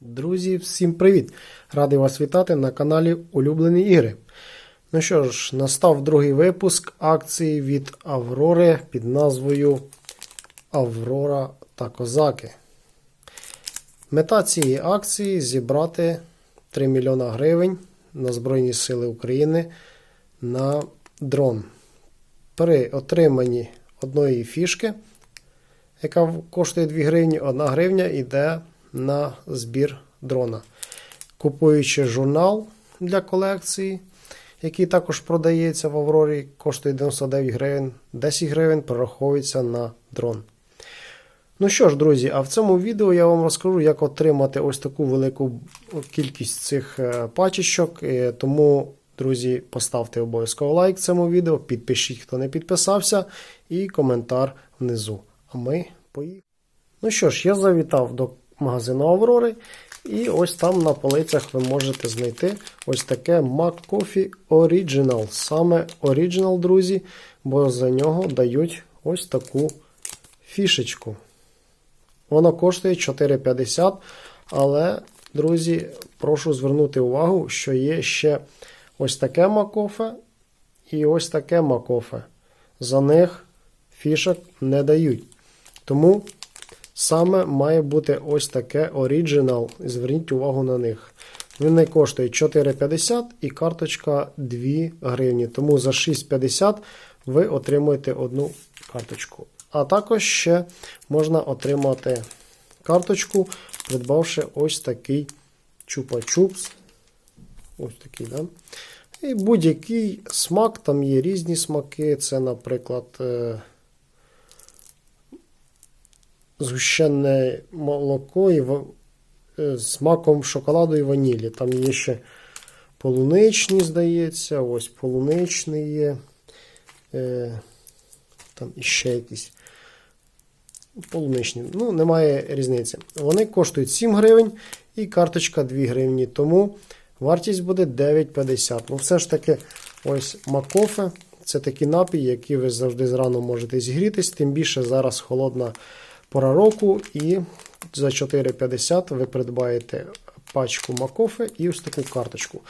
Друзі, всім привіт! Радий вас вітати на каналі Улюблені ігри. Ну що ж, настав другий випуск акції від Аврори під назвою Аврора та Козаки. Мета цієї акції зібрати 3 мільйона гривень на Збройні Сили України на дрон. При отриманні одної фішки, яка коштує 2 гривні, 1 гривня йде на збір дрона. Купуючи журнал для колекції, який також продається в Аврорі, коштує 99 гривень, 10 гривень прораховується на дрон. Ну що ж, друзі, а в цьому відео я вам розкажу, як отримати ось таку велику кількість цих е, пачечок. Е, Тому, друзі, поставте обов'язково лайк цьому відео, підпишіть, хто не підписався, і коментар внизу. А ми поїхали. Ну що ж, я завітав до магазину Аврори, і ось там на полицях ви можете знайти ось таке McCoffee Original. Саме Original, друзі, бо за нього дають ось таку фішечку. Воно коштує 4,50, але, друзі, прошу звернути увагу, що є ще ось таке макофе і ось таке макофе. За них фішок не дають. Тому саме має бути ось таке оригінал. Зверніть увагу на них. Вони коштують 4,50 і карточка 2 гривні. Тому за 6,50 ви отримуєте одну карточку. А також ще можна отримати карточку, придбавши ось такий чупа-чупс. Ось такий, да? І будь-який смак, там є різні смаки. Це, наприклад, е, згущене молоко і ва- е, з смаком шоколаду і ванілі. Там є ще полуничні, здається, ось полуничний є. Е, Там іще якісь полуничні. Ну, немає різниці. Вони коштують 7 гривень і карточка 2 гривні. Тому вартість буде 9,50. Ну, все ж таки, ось макофе. Це такі напій, які ви завжди зрано можете зігрітись. Тим більше зараз холодна пора року. І за 4,50 ви придбаєте пачку макофе і ось таку карточку.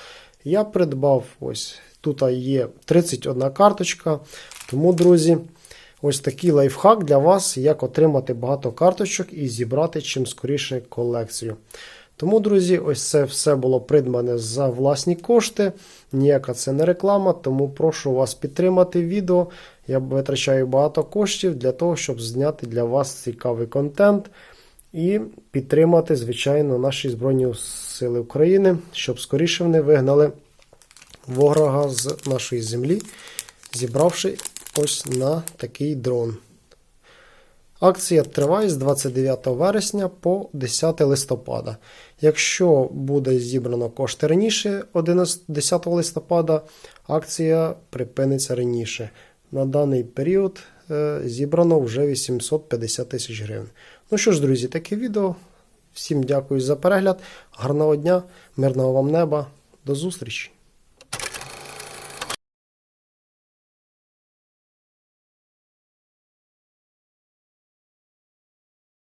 Я придбав ось тут є 31 карточка. Тому, друзі, ось такий лайфхак для вас, як отримати багато карточок і зібрати чим скоріше колекцію. Тому, друзі, ось це все було придбане за власні кошти. Ніяка це не реклама, тому прошу вас підтримати відео. Я витрачаю багато коштів для того, щоб зняти для вас цікавий контент і підтримати, звичайно, наші Збройні Сили України, щоб скоріше вони вигнали ворога з нашої землі, зібравши ось на такий дрон. Акція триває з 29 вересня по 10 листопада. Якщо буде зібрано кошти раніше, 10 листопада, акція припиниться раніше. На даний період е, зібрано вже 850 тисяч гривень. Ну що ж, друзі, таке відео. Всім дякую за перегляд. Гарного дня, мирного вам неба. До зустрічі!